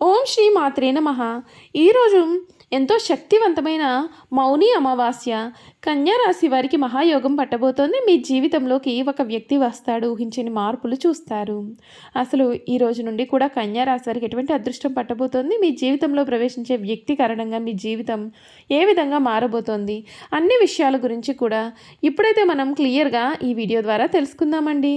ఓం శ్రీ మాత్రే నమ. ఈరోజు ఎంతో శక్తివంతమైన మౌని అమావాస్య కన్యా రాశి వారికి మహాయోగం పట్టబోతోంది. మీ జీవితంలోకి ఒక వ్యక్తి వస్తాడు ఊహించని మార్పులు చూస్తారు. అసలు ఈ రోజు నుండి కూడా కన్యా రాశి వారికి ఎటువంటి అదృష్టం పట్టబోతోంది? మీ జీవితంలో ప్రవేశించే వ్యక్తి కారణంగా మీ జీవితం ఏ విధంగా మారబోతోంది? అన్ని విషయాల గురించి కూడా ఇప్పుడైతే మనం క్లియర్గా ఈ వీడియో ద్వారా తెలుసుకుందామండి.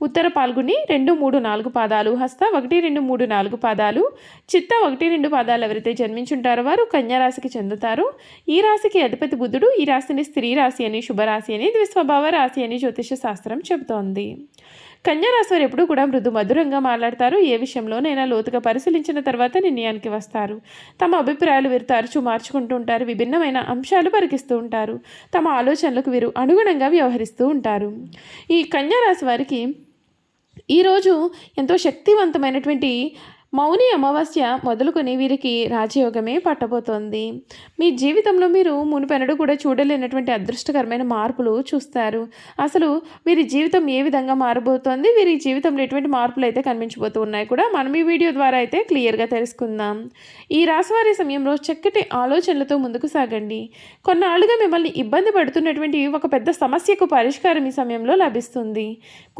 ఉత్తర పాల్గొని రెండు మూడు నాలుగు పాదాలు హస్త ఒకటి రెండు మూడు నాలుగు పాదాలు చిత్త ఒకటి రెండు పాదాలు ఎవరైతే జన్మించుంటారో వారు కన్యారాశికి చెందుతారు. ఈ రాశికి అధిపతి బుద్ధుడు ఈ రాశిని స్త్రీ రాశి అని శుభరాశి అని ద్విస్వభావ రాశి అని జ్యోతిష శాస్త్రం చెబుతోంది. కన్యారాశి వారు ఎప్పుడూ కూడా మృదు మధురంగా మాట్లాడతారు. ఏ విషయంలోనైనా లోతుగా పరిశీలించిన తర్వాత నిర్ణయానికి వస్తారు. తమ అభిప్రాయాలు వీరు తరచూ మార్చుకుంటూ ఉంటారు. విభిన్నమైన అంశాలు పరికిస్తూ ఉంటారు. తమ ఆలోచనలకు వీరు అనుగుణంగా వ్యవహరిస్తూ ఉంటారు. ఈ కన్యారాశి వారికి ఈరోజు ఎంతో శక్తివంతమైనటువంటి మౌని అమావాస్య మొదలుకొని వీరికి రాజయోగమే పట్టబోతోంది. మీ జీవితంలో మీరు మునిపెనడు కూడా చూడలేనటువంటి అదృష్టకరమైన మార్పులు చూస్తారు. అసలు వీరి జీవితం ఏ విధంగా మారబోతోంది? వీరి జీవితంలో ఎటువంటి మార్పులు అయితే కనిపించబోతూ ఉన్నాయి కూడా మనం ఈ వీడియో ద్వారా అయితే క్లియర్గా తెలుసుకుందాం. ఈ రాశివారి సమయంలో చక్కటి ఆలోచనలతో ముందుకు సాగండి. కొన్నాళ్ళుగా మిమ్మల్ని ఇబ్బంది పడుతున్నటువంటి ఒక పెద్ద సమస్యకు పరిష్కారం ఈ సమయంలో లభిస్తుంది.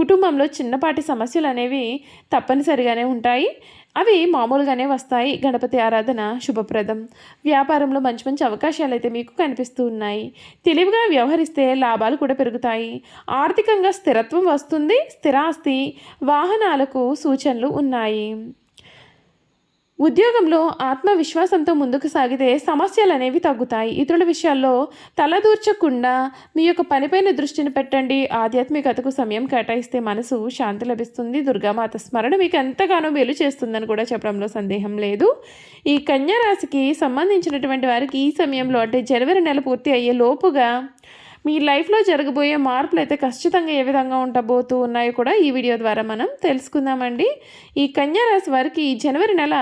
కుటుంబంలో చిన్నపాటి సమస్యలు అనేవి తప్పనిసరిగానే ఉంటాయి. అవి మామూలుగానే వస్తాయి. గణపతి ఆరాధన శుభప్రదం. వ్యాపారంలో మంచి మంచి అవకాశాలు అయితే మీకు కనిపిస్తూ ఉన్నాయి. తెలివిగా వ్యవహరిస్తే లాభాలు కూడా పెరుగుతాయి. ఆర్థికంగా స్థిరత్వం వస్తుంది. స్థిరాస్తి వాహనాలకు సూచనలు ఉన్నాయి. ఉద్యోగంలో ఆత్మవిశ్వాసంతో ముందుకు సాగితే సమస్యలు అనేవి తగ్గుతాయి. ఇతరుల విషయాల్లో తలదూర్చకుండా మీ యొక్క పనిపైన దృష్టిని పెట్టండి. ఆధ్యాత్మికతకు సమయం కేటాయిస్తే మనసు శాంతి లభిస్తుంది. దుర్గామాత స్మరణ మీకు ఎంతగానో మేలు చేస్తుందని కూడా చెప్పడంలో సందేహం లేదు. ఈ కన్యారాశికి సంబంధించినటువంటి వారికి ఈ సమయంలో అంటే జనవరి నెల పూర్తి అయ్యే లోపుగా మీ లైఫ్లో జరగబోయే మార్పులు అయితే ఖచ్చితంగా ఏ విధంగా ఉండబోతూ ఉన్నాయో కూడా ఈ వీడియో ద్వారా మనం తెలుసుకుందామండి. ఈ కన్యారాశి వారికి జనవరి నెల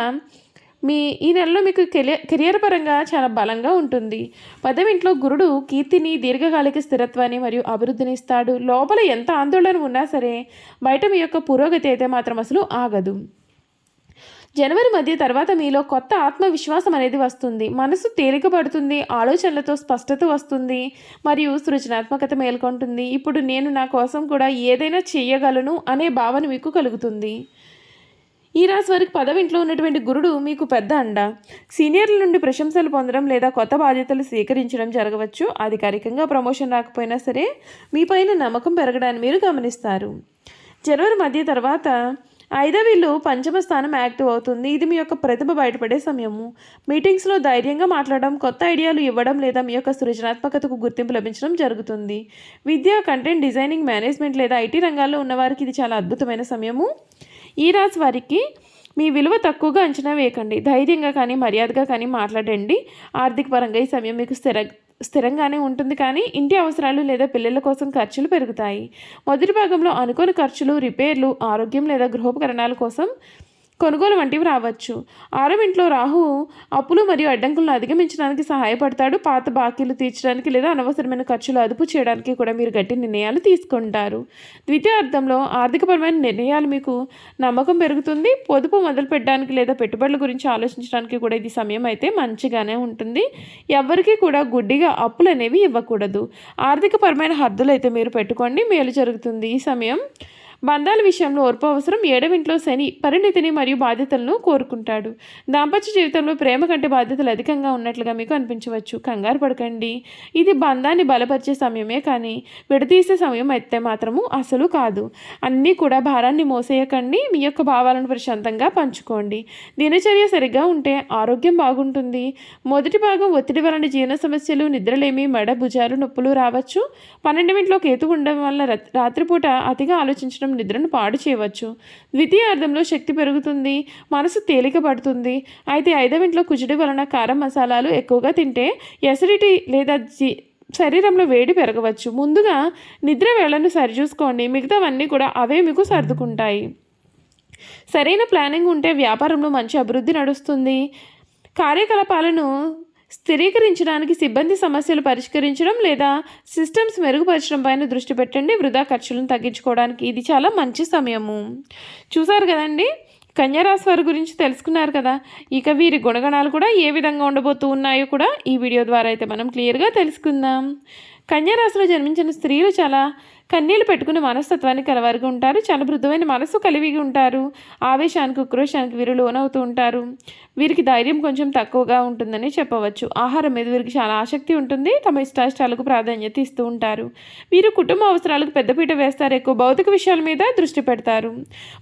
మీ ఈ నెలలో మీకు కెరియర్ పరంగా చాలా బలంగా ఉంటుంది. పదవింట్లో గురుడు కీర్తిని దీర్ఘకాలిక స్థిరత్వాన్ని మరియు అభివృద్ధిని ఇస్తాడు. లోపల ఎంత ఆందోళన ఉన్నా సరే బయట మీ యొక్క పురోగతి అయితే మాత్రం అసలు ఆగదు. జనవరి మధ్య తర్వాత మీలో కొత్త ఆత్మవిశ్వాసం అనేది వస్తుంది. మనసు తేలికపడుతుంది ఆలోచనలతో స్పష్టత వస్తుంది మరియు సృజనాత్మకత మేల్కొంటుంది. ఇప్పుడు నేను నా కోసం కూడా ఏదైనా చేయగలను అనే భావన మీకు కలుగుతుంది. ఈ రాశి వారికి పదవింట్లో ఉన్నటువంటి గురుడు మీకు పెద్ద అండ. సీనియర్ల నుండి ప్రశంసలు పొందడం లేదా కొత్త బాధ్యతలు స్వీకరించడం జరగవచ్చు. అధికారికంగా ప్రమోషన్ రాకపోయినా సరే మీపైన నమ్మకం పెరగడాన్ని మీరు గమనిస్తారు. జనవరి మధ్య తర్వాత ఐదవ ఇల్లు పంచమ స్థానం యాక్టివ్ అవుతుంది. ఇది మీ యొక్క ప్రతిభ బయటపడే సమయము. మీటింగ్స్లో ధైర్యంగా మాట్లాడడం కొత్త ఐడియాలు ఇవ్వడం లేదా మీ యొక్క సృజనాత్మకతకు గుర్తింపు లభించడం జరుగుతుంది. విద్య కంటెంట్ డిజైనింగ్ మేనేజ్మెంట్ లేదా ఐటీ రంగాల్లో ఉన్నవారికి ఇది చాలా అద్భుతమైన సమయము. ఈ రాశి వారికి మీ విలువ తక్కువగా అంచనా వేయకండి. ధైర్యంగా కానీ మర్యాదగా కానీ మాట్లాడండి. ఆర్థిక పరంగా ఈ సమయం మీకు స్థిర స్థిరంగానే ఉంటుంది కానీ ఇంటి అవసరాలు లేదా పిల్లల కోసం ఖర్చులు పెరుగుతాయి. మొదటి భాగంలో అనుకోని ఖర్చులు రిపేర్లు ఆరోగ్యం లేదా గృహోపకరణాల కోసం కొనుగోలు వంటివి రావచ్చు. ఆరవ ఇంట్లో రాహు అప్పులు మరియు అడ్డంకులను అధిగమించడానికి సహాయపడతాడు. పాత బాకీలు తీర్చడానికి లేదా అనవసరమైన ఖర్చులు అదుపు చేయడానికి కూడా మీరు గట్టి నిర్ణయాలు తీసుకుంటారు. ద్వితీయ అర్థంలో ఆర్థికపరమైన నిర్ణయాలు మీకు నమ్మకం పెరుగుతుంది. పొదుపు మొదలు పెట్టడానికి లేదా పెట్టుబడుల గురించి ఆలోచించడానికి కూడా ఇది సమయం అయితే మంచిగానే ఉంటుంది. ఎవరికి కూడా గుడ్డిగా అప్పులు అనేవి ఇవ్వకూడదు. ఆర్థికపరమైన హద్దులు అయితే మీరు పెట్టుకోండి. మేలు జరుగుతుంది. ఈ సమయం బంధాల విషయంలో ఓర్పు అవసరం ఏడవింట్లో శని పరిణితిని మరియు బాధ్యతలను కోరుకుంటాడు. దాంపత్య జీవితంలో ప్రేమ కంటే బాధ్యతలు అధికంగా ఉన్నట్లుగా మీకు అనిపించవచ్చు. కంగారు పడకండి. ఇది బంధాన్ని బలపరిచే సమయమే కానీ విడదీసే సమయం అయితే మాత్రము అసలు కాదు. అన్నీ కూడా భారాన్ని మోసేయకండి. మీ యొక్క భావాలను ప్రశాంతంగా పంచుకోండి. దినచర్య సరిగ్గా ఉంటే ఆరోగ్యం బాగుంటుంది. మొదటి భాగం ఒత్తిడి వలన జీర్ణ సమస్యలు నిద్రలేమి మెడ భుజాలు నొప్పులు రావచ్చు. పన్నెండింట్లో కేతు ఉండడం వల్ల రాత్రిపూట అతిగా ఆలోచించడం నిద్రను పాడు చేయవచ్చు. ద్వితీయార్థంలో శక్తి పెరుగుతుంది మనసు తేలిక పడుతుంది. అయితే ఐదవింట్లో కుజుడి వలన కారం మసాలాలు ఎక్కువగా తింటే ఎసిడిటీ లేదా జీ శరీరంలో వేడి పెరగవచ్చు. ముందుగా నిద్ర వేళను సరిచూసుకోండి. మిగతావన్నీ కూడా అవే మీకు సర్దుకుంటాయి. సరైన ప్లానింగ్ ఉంటే వ్యాపారంలో మంచి అభివృద్ధి నడుస్తుంది. కార్యకలాపాలను స్థిరీకరించడానికి సిబ్బంది సమస్యలు పరిష్కరించడం లేదా సిస్టమ్స్ మెరుగుపరచడం పైన దృష్టి పెట్టండి. వృధా ఖర్చులను తగ్గించుకోవడానికి ఇది చాలా మంచి సమయము. చూసారు కదండి? కన్యారాశి వారి గురించి తెలుసుకున్నారు కదా? ఇక వీరి గుణగణాలు కూడా ఏ విధంగా ఉండబోతూ ఉన్నాయో కూడా ఈ వీడియో ద్వారా అయితే మనం క్లియర్గా తెలుసుకుందాం. కన్యారాశిలో జన్మించిన స్త్రీలు చాలా కన్నీళ్ళు పెట్టుకునే మనస్తత్వాన్ని కలవరిగి ఉంటారు. చాలా మృదువైన మనసు కలిగి ఉంటారు. ఆవేశానికి ఉక్రోషానికి వీరు లోనవుతూ ఉంటారు. వీరికి ధైర్యం కొంచెం తక్కువగా ఉంటుందని చెప్పవచ్చు. ఆహారం మీద వీరికి చాలా ఆసక్తి ఉంటుంది. తమ ఇష్టాయిష్టాలకు ప్రాధాన్యత ఇస్తూ ఉంటారు. వీరు కుటుంబ అవసరాలకు పెద్దపీట వేస్తారు. ఎక్కువ భౌతిక విషయాల మీద దృష్టి పెడతారు.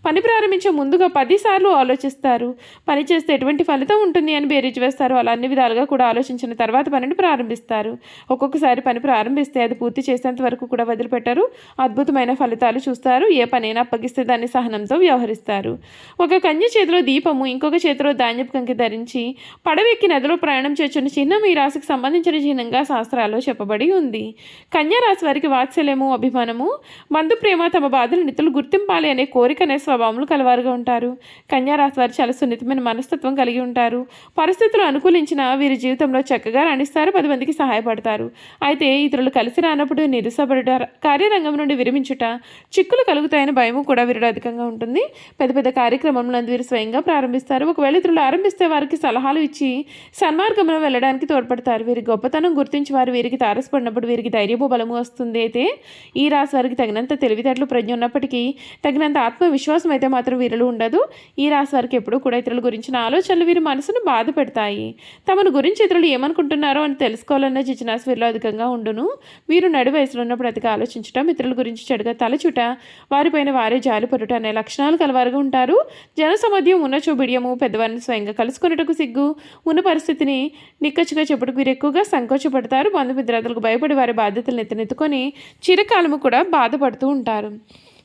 పని ప్రారంభించే ముందుగా పదిసార్లు ఆలోచిస్తారు. పని చేస్తే ఎటువంటి ఫలితం ఉంటుంది అని బేరీజ్ వేస్తారు. అలా అన్ని విధాలుగా కూడా ఆలోచించిన తర్వాత పనిని ప్రారంభిస్తారు. ఒక్కొక్కసారి పని ప్రారంభిస్తే అది పూర్తి చేసేంత వరకు కూడా వదిలిపెట్టారు. అద్భుతమైన ఫలితాలు చూస్తారు. ఏ పనైనా అప్పగిస్తే దాన్ని సహనంతో వ్యవహరిస్తారు. ఒక కన్య చేతిలో దీపము ఇంకొక చేతిలో ధాన్యపు కంకి ధరించి పడవెక్కి నదిలో ప్రయాణం చేస్తున్న చిహ్నం ఈ రాశికి సంబంధించిన చిహ్నంగా శాస్త్రాల్లో చెప్పబడి ఉంది. కన్యా రాశి వారికి వాత్సల్యము అభిమానము మందు ప్రేమ తమ బాధలు నితులు గుర్తింపాలి అనే కోరిక అనే స్వభావములు కలవారుగా ఉంటారు. కన్యా రాశి వారు చాలా సున్నితమైన మనస్తత్వం కలిగి ఉంటారు. పరిస్థితులు అనుకూలించిన వీరి జీవితంలో చక్కగా రాణిస్తారు పది మందికి సహాయపడతారు. అయితే ఇతరులు కలిసి రానప్పుడు నిరుసపడ కార్యరంగం నుండి విరమించుట చిక్కులు కలుగుతాయని భయము కూడా వీరిలో అధికంగా ఉంటుంది. పెద్ద పెద్ద కార్యక్రమంలో వీరు స్వయంగా ప్రారంభిస్తారు. ఒకవేళ ఇతరులు ఆరంభిస్తే వారికి సలహాలు ఇచ్చి సన్మార్గంలో వెళ్ళడానికి తోడ్పడతారు. వీరి గొప్పతనం గుర్తించి వారు వీరికి తారసపడినప్పుడు వీరికి ధైర్యము బలము వస్తుంది. అయితే ఈ రాశి వారికి తగినంత తెలివితేటలు ప్రజ్ఞ ఉన్నప్పటికీ తగినంత ఆత్మవిశ్వాసం అయితే మాత్రం వీరిలో ఉండదు. ఈ రాశి వారికి ఎప్పుడూ కూడా ఇతరుల గురించిన ఆలోచనలు వీరి మనసును బాధ పెడతాయి. తమను గురించి ఇతరులు ఏమనుకుంటున్నారో అని తెలుసుకోవాలన్న జిజ్ఞాస వీరిలో అధికంగా ఉండును. వీరు నడి వయసులో ఉన్నప్పుడు అతిగా ఆలోచించడం మిత్రుల గురించి చెడుగా తలచుట వారిపైన వారే జాలిపడుట అనే లక్షణాలు కలవారుగా ఉంటారు. జనసమధ్యం ఉన్న చూబిడియము పెద్దవారిని స్వయంగా కలుసుకున్నట్టుకు సిగ్గు. ఉన్న పరిస్థితిని నిక్కచ్చుగా చెప్పుటకు వీరు ఎక్కువగా సంకోచపడతారు. బంధుమిత్రాదులకు భయపడి వారి బాధ్యతలను ఎత్తనెత్తుకొని చిరకాలము కూడా బాధపడుతూ ఉంటారు.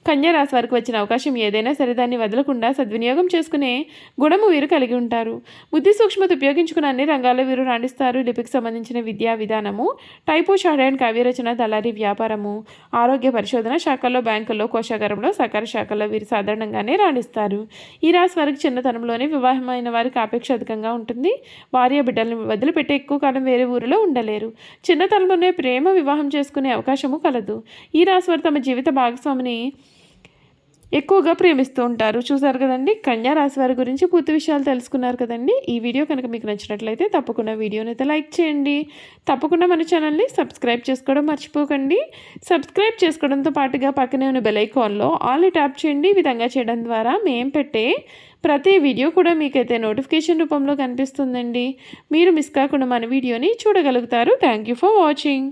కన్యారాశి వారికి వచ్చిన అవకాశం ఏదైనా సరే దాన్ని వదలకుండా సద్వినియోగం చేసుకునే గుణము వీరు కలిగి ఉంటారు. బుద్ధి సూక్ష్మత ఉపయోగించుకుని అన్ని రంగాల్లో వీరు రాణిస్తారు. లిపికి సంబంధించిన విద్యా విధానము టైపు షార్ట్ అండ్ కావ్యరచన దళారీ వ్యాపారము ఆరోగ్య పరిశోధన శాఖల్లో బ్యాంకుల్లో కోశాగారంలో సహకార శాఖల్లో వీరు సాధారణంగానే రాణిస్తారు. ఈ రాశి వారికి చిన్నతనంలోనే వివాహమైన వారికి ఆపేక్ష అధికంగా ఉంటుంది. భార్య బిడ్డలను వదిలిపెట్టి ఎక్కువ కాలం వేరే ఊరిలో ఉండలేరు. చిన్నతనంలోనే ప్రేమ వివాహం చేసుకునే అవకాశము కలదు. ఈ రాశి వారు తమ జీవిత భాగస్వామిని ఎక్కువగా ప్రేమిస్తూ ఉంటారు. చూసారు కదండి? కన్యా రాశి వారి గురించి పూర్తి విషయాలు తెలుసుకున్నారు కదండి. ఈ వీడియో కనుక మీకు నచ్చినట్లయితే తప్పకుండా వీడియోని అయితే లైక్ చేయండి. తప్పకుండా మన ఛానల్ని సబ్స్క్రైబ్ చేసుకోవడం మర్చిపోకండి. సబ్స్క్రైబ్ చేసుకోవడంతో పాటుగా పక్కనే ఉన్న బెల్ ఐకాన్లో ఆల్ని ట్యాప్ చేయండి. ఈ విధంగా చేయడం ద్వారా మేము పెట్టే ప్రతి వీడియో కూడా మీకైతే నోటిఫికేషన్ రూపంలో కనిపిస్తుందండి. మీరు మిస్ కాకుండా మన వీడియోని చూడగలుగుతారు. Thank you for watching.